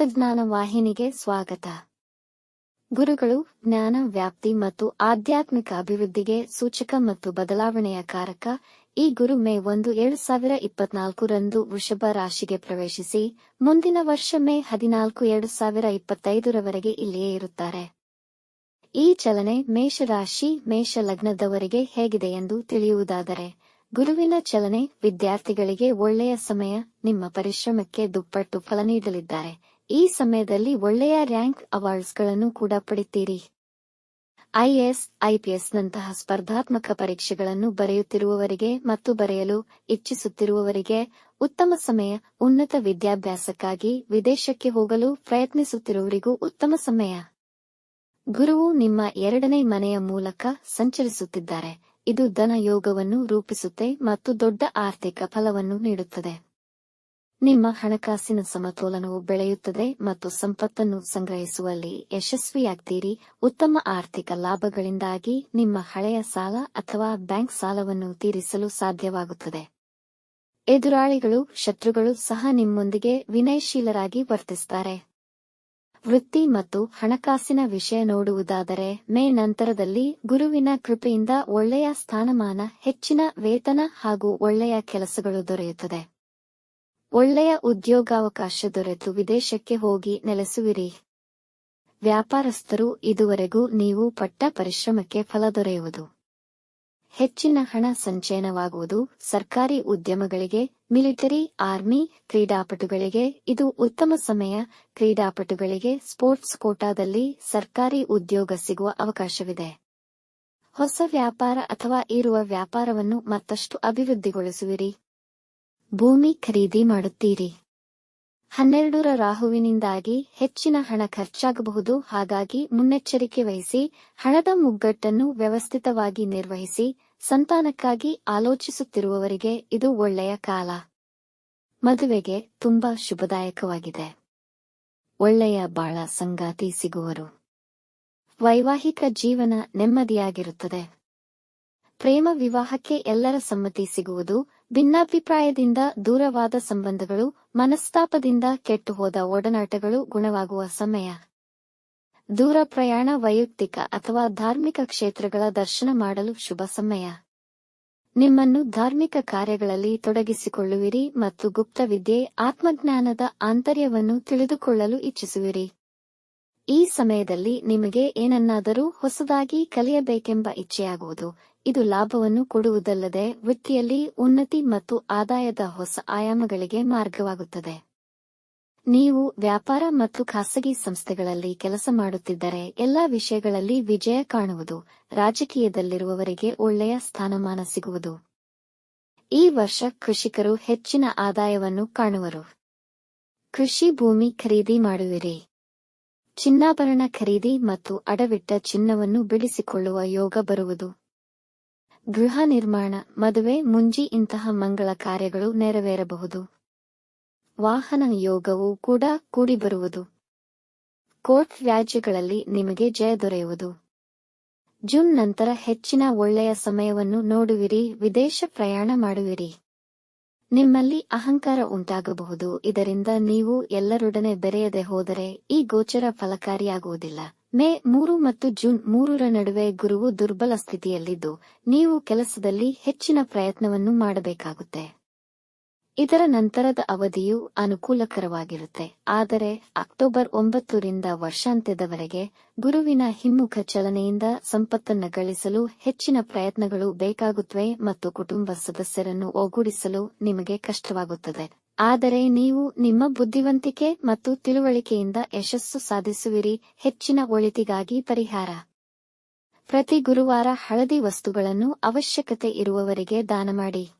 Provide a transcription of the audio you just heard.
ಸಪ್ತಜ್ಞಾನ ವಾಹಿನಿಗೆ ಸ್ವಾಗತ. ಗುರುಗಳು, ಜ್ಞಾನ, ವ್ಯಾಪ್ತಿ ಮತ್ತು ಆಧ್ಯಾತ್ಮಿಕ ಅಭಿವೃದ್ಧಿಗೆ ಸೂಚಕ ಮತ್ತು ಬದಲಾವಣೆಯ ಕಾರಕ ಈ ಗುರು ಮೇ ಒಂದು ಏಳು ಸಾವಿರ ಇಪ್ಪತ್ನಾಲ್ಕು ರಂದು ವೃಷಭ ರಾಶಿಗೆ ಪ್ರವೇಶಿಸಿ, ಮುಂದಿನ ವರ್ಷ ಮೇ ಹದಿನಾಲ್ಕು ಎರಡು ಸಾವಿರ ಇಪ್ಪತ್ತೈದರವರೆಗೆ ಇಲ್ಲಿಯೇ ಇರುತ್ತಾರೆ. ಈ ಚಲನೆ ಮೇಷರಾಶಿ ಮೇಷ ಲಗ್ನದವರೆಗೆ ಹೇಗಿದೆ ಎಂದು ತಿಳಿಯುವುದಾದರೆ, ಗುರುವಿನ ಚಲನೆ ವಿದ್ಯಾರ್ಥಿಗಳಿಗೆ ಒಳ್ಳೆಯ ಸಮಯ, ನಿಮ್ಮ ಪರಿಶ್ರಮಕ್ಕೆ ದುಪ್ಪಟ್ಟು ಫಲ ನೀಡಲಿದ್ದಾರೆ. ಈ ಸಮಯದಲ್ಲಿ ಒಳ್ಳೆಯ ರ್ಯಾಂಕ್ ಅವಾರ್ಡ್ಸ್ಗಳನ್ನು ಕೂಡ ಪಡಿತೀರಿ ಐಎಎಸ್ ಐಪಿಎಸ್ ನಂತಹ ಸ್ಪರ್ಧಾತ್ಮಕ ಪರೀಕ್ಷೆಗಳನ್ನು ಬರೆಯುತ್ತಿರುವವರಿಗೆ ಮತ್ತು ಬರೆಯಲು ಇಚ್ಛಿಸುತ್ತಿರುವವರಿಗೆ ಉತ್ತಮ ಸಮಯ, ಉನ್ನತ ವಿದ್ಯಾಭ್ಯಾಸಕ್ಕಾಗಿ ವಿದೇಶಕ್ಕೆ ಹೋಗಲು ಪ್ರಯತ್ನಿಸುತ್ತಿರುವವರಿಗೂ ಉತ್ತಮ ಸಮಯ. ಗುರುವು ನಿಮ್ಮ ಎರಡನೇ ಮನೆಯ ಮೂಲಕ ಸಂಚರಿಸುತ್ತಿದ್ದಾರೆ. ಇದು ಧನಯೋಗವನ್ನು ರೂಪಿಸುತ್ತೆ ಮತ್ತು ದೊಡ್ಡ ಆರ್ಥಿಕ ಫಲವನ್ನು ನೀಡುತ್ತದೆ. ನಿಮ್ಮ ಹಣಕಾಸಿನ ಸಮತೋಲನವು ಬೆಳೆಯುತ್ತದೆ ಮತ್ತು ಸಂಪತ್ತನ್ನು ಸಂಗ್ರಹಿಸುವಲ್ಲಿ ಯಶಸ್ವಿಯಾಗ್ತೀರಿ. ಉತ್ತಮ ಆರ್ಥಿಕ ಲಾಭಗಳಿಂದಾಗಿ ನಿಮ್ಮ ಹಳೆಯ ಸಾಲ ಅಥವಾ ಬ್ಯಾಂಕ್ ಸಾಲವನ್ನು ತೀರಿಸಲು ಸಾಧ್ಯವಾಗುತ್ತದೆ. ಎದುರಾಳಿಗಳು, ಶತ್ರುಗಳು ಸಹ ನಿಮ್ಮೊಂದಿಗೆ ವಿನಯಶೀಲರಾಗಿ ವರ್ತಿಸುತ್ತಾರೆ ವೃತ್ತಿ ಮತ್ತು ಹಣಕಾಸಿನ ವಿಷಯ ನೋಡುವುದಾದರೆ ಮೇ ನಂತರದಲ್ಲಿ ಗುರುವಿನ ಕೃಪೆಯಿಂದ ಒಳ್ಳೆಯ ಸ್ಥಾನಮಾನ, ಹೆಚ್ಚಿನ ವೇತನ ಹಾಗೂ ಒಳ್ಳೆಯ ಕೆಲಸಗಳು ದೊರೆಯುತ್ತದೆ. ಒಳ್ಳೆಯ ಉದ್ಯೋಗಾವಕಾಶ ದೊರೆತು ವಿದೇಶಕ್ಕೆ ಹೋಗಿ ನೆಲೆಸುವಿರಿ. ವ್ಯಾಪಾರಸ್ಥರು, ಇದುವರೆಗೂ ನೀವು ಪಟ್ಟ ಪರಿಶ್ರಮಕ್ಕೆ ಫಲ ದೊರೆಯುವುದು. ಹೆಚ್ಚಿನ ಹಣ ಸಂಚಯನವಾಗುವುದು. ಸರ್ಕಾರಿ ಉದ್ಯಮಗಳಿಗೆ, ಮಿಲಿಟರಿ, ಆರ್ಮಿ ಕ್ರೀಡಾಪಟುಗಳಿಗೆ, ಇದು ಉತ್ತಮ ಸಮಯ. ಕ್ರೀಡಾಪಟುಗಳಿಗೆ ಸ್ಪೋರ್ಟ್ಸ್ ಕೋಟಾದಲ್ಲಿ ಸರ್ಕಾರಿ ಉದ್ಯೋಗ ಸಿಗುವ ಅವಕಾಶವಿದೆ. ಹೊಸ ವ್ಯಾಪಾರ ಅಥವಾ ಇರುವ ವ್ಯಾಪಾರವನ್ನು ಮತ್ತಷ್ಟು ಅಭಿವೃದ್ಧಿಗೊಳಿಸುವಿರಿ. ಭೂಮಿ ಖರೀದಿ ಮಾಡುತ್ತೀರಿ. ಹನ್ನೆರಡರ ರಾಹುವಿನಿಂದಾಗಿ ಹೆಚ್ಚಿನ ಹಣ ಖರ್ಚಾಗಬಹುದು. ಹಾಗಾಗಿ ಮುನ್ನೆಚ್ಚರಿಕೆ ವಹಿಸಿ, ಹಣದ ಮುಗ್ಗಟ್ಟನ್ನು ವ್ಯವಸ್ಥಿತವಾಗಿ ನಿರ್ವಹಿಸಿ, ಸಂತಾನಕ್ಕಾಗಿ ಆಲೋಚಿಸುತ್ತಿರುವವರಿಗೆ ಇದು ಒಳ್ಳೆಯ ಕಾಲ. ಮದುವೆಗೆ ತುಂಬಾ ಶುಭದಾಯಕವಾಗಿದೆ. ಒಳ್ಳೆಯ ಬಾಳ ಸಂಗಾತಿ ಸಿಗುವರು. ವೈವಾಹಿಕ ಜೀವನ ನೆಮ್ಮದಿಯಾಗಿರುತ್ತದೆ. ಪ್ರೇಮ ವಿವಾಹಕ್ಕೆ ಎಲ್ಲರ ಸಮ್ಮತಿ ಸಿಗುವುದು, ಭಿನ್ನಾಭಿಪ್ರಾಯದಿಂದ ದೂರವಾದ ಸಂಬಂಧಗಳು, ಮನಸ್ತಾಪದಿಂದ ಕೆಟ್ಟುಹೋದ ಒಡನಾಟಗಳು ಗುಣವಾಗುವ ಸಮಯ. ದೂರ ಪ್ರಯಾಣ ವೈಯಕ್ತಿಕ ಅಥವಾ ಧಾರ್ಮಿಕ ಕ್ಷೇತ್ರಗಳ ದರ್ಶನ ಮಾಡಲು ಶುಭ ಸಮಯ. ನಿಮ್ಮನ್ನು ಧಾರ್ಮಿಕ ಕಾರ್ಯಗಳಲ್ಲಿ ತೊಡಗಿಸಿಕೊಳ್ಳುವಿರಿ ಮತ್ತು ಗುಪ್ತವಿದ್ಯೆ, ಆತ್ಮಜ್ಞಾನದ ಆಂತರ್ಯವನ್ನು ತಿಳಿದುಕೊಳ್ಳಲು ಇಚ್ಛಿಸುವಿರಿ. ಈ ಸಮಯದಲ್ಲಿ ನಿಮಗೆ ಏನನ್ನಾದರೂ ಹೊಸದಾಗಿ ಕಲಿಯಬೇಕೆಂಬ ಇಚ್ಛೆಯಾಗುವುದು. ಇದು ಲಾಭವನ್ನು ಕೊಡುವುದಲ್ಲದೆ ವೃತ್ತಿಯಲ್ಲಿ ಉನ್ನತಿ ಮತ್ತು ಆದಾಯದ ಹೊಸ ಆಯಾಮಗಳಿಗೆ ಮಾರ್ಗವಾಗುತ್ತದೆ. ನೀವು ವ್ಯಾಪಾರ ಮತ್ತು ಖಾಸಗಿ ಸಂಸ್ಥೆಗಳಲ್ಲಿ ಕೆಲಸ ಮಾಡುತ್ತಿದ್ದರೆ ಎಲ್ಲಾ ವಿಷಯಗಳಲ್ಲಿ ವಿಜಯ ಕಾಣುವುದು, ರಾಜಕೀಯದಲ್ಲಿರುವವರಿಗೆ ಒಳ್ಳೆಯ ಸ್ಥಾನಮಾನ ಸಿಗುವುದು. ಈ ವರ್ಷ ಕೃಷಿಕರು ಹೆಚ್ಚಿನ ಆದಾಯವನ್ನು ಕಾಣುವರು. ಕೃಷಿ ಭೂಮಿ ಖರೀದಿ ಮಾಡುವಿರಿ. ಚಿನ್ನಾಭರಣ ಖರೀದಿ ಮತ್ತು ಅಡವಿಟ್ಟ ಚಿನ್ನವನ್ನು ಬಿಡಿಸಿಕೊಳ್ಳುವ ಯೋಗ ಬರುವುದು. ಗೃಹ ನಿರ್ಮಾಣ, ಮದುವೆ, ಮುಂಜಿ ಇಂತಹ ಮಂಗಳ ಕಾರ್ಯಗಳು ನೆರವೇರಬಹುದು. ವಾಹನ ಯೋಗವು ಕೂಡ ಕೂಡಿಬರುವುದು ಕೋರ್ಟ್ ವ್ಯಾಜ್ಯಗಳಲ್ಲಿ ನಿಮಗೆ ಜಯ ದೊರೆಯುವುದು. ಜೂನ್ ನಂತರ ಹೆಚ್ಚಿನ ಒಳ್ಳೆಯ ಸಮಯವನ್ನು ನೋಡುವಿರಿ, ವಿದೇಶ ಪ್ರಯಾಣ ಮಾಡುವಿರಿ. ನಿಮ್ಮಲ್ಲಿ ಅಹಂಕಾರ ಉಂಟಾಗಬಹುದು. ಇದರಿಂದ ನೀವು ಎಲ್ಲರೊಡನೆ ಬೆರೆಯದೆ ಹೋದರೆ ಈ ಗೋಚರ ಫಲಕಾರಿಯಾಗುವುದಿಲ್ಲ. ಮೇ ಮೂರು ಮತ್ತು ಜೂನ್ ಮೂರರ ನಡುವೆ ಗುರುವು ದುರ್ಬಲ ಸ್ಥಿತಿಯಲ್ಲಿದ್ದು, ನೀವು ಕೆಲಸದಲ್ಲಿ ಹೆಚ್ಚಿನ ಪ್ರಯತ್ನವನ್ನು ಮಾಡಬೇಕಾಗುತ್ತೆ. ಇದರ ನಂತರದ ಅವಧಿಯು ಅನುಕೂಲಕರವಾಗಿರುತ್ತೆ. ಆದರೆ ಅಕ್ಟೋಬರ್ ಒಂಬತ್ತರಿಂದ ವರ್ಷಾಂತ್ಯದವರೆಗೆ ಗುರುವಿನ ಹಿಮ್ಮುಖ ಚಲನೆಯಿಂದ ಸಂಪತ್ತನ್ನು ಗಳಿಸಲು ಹೆಚ್ಚಿನ ಪ್ರಯತ್ನಗಳು ಬೇಕಾಗುತ್ತವೆ ಮತ್ತು ಕುಟುಂಬ ಸದಸ್ಯರನ್ನು ಒಗ್ಗೂಡಿಸಲು ನಿಮಗೆ ಕಷ್ಟವಾಗುತ್ತದೆ. ಆದರೆ ನೀವು ನಿಮ್ಮ ಬುದ್ಧಿವಂತಿಕೆ ಮತ್ತು ತಿಳುವಳಿಕೆಯಿಂದ ಯಶಸ್ಸು ಸಾಧಿಸುವಿರಿ. ಹೆಚ್ಚಿನ ಒಳಿತಿಗಾಗಿ ಪರಿಹಾರ. ಪ್ರತಿ ಗುರುವಾರ ಹಳದಿ ವಸ್ತುಗಳನ್ನು ಅವಶ್ಯಕತೆ ಇರುವವರಿಗೆ ದಾನ ಮಾಡಿ.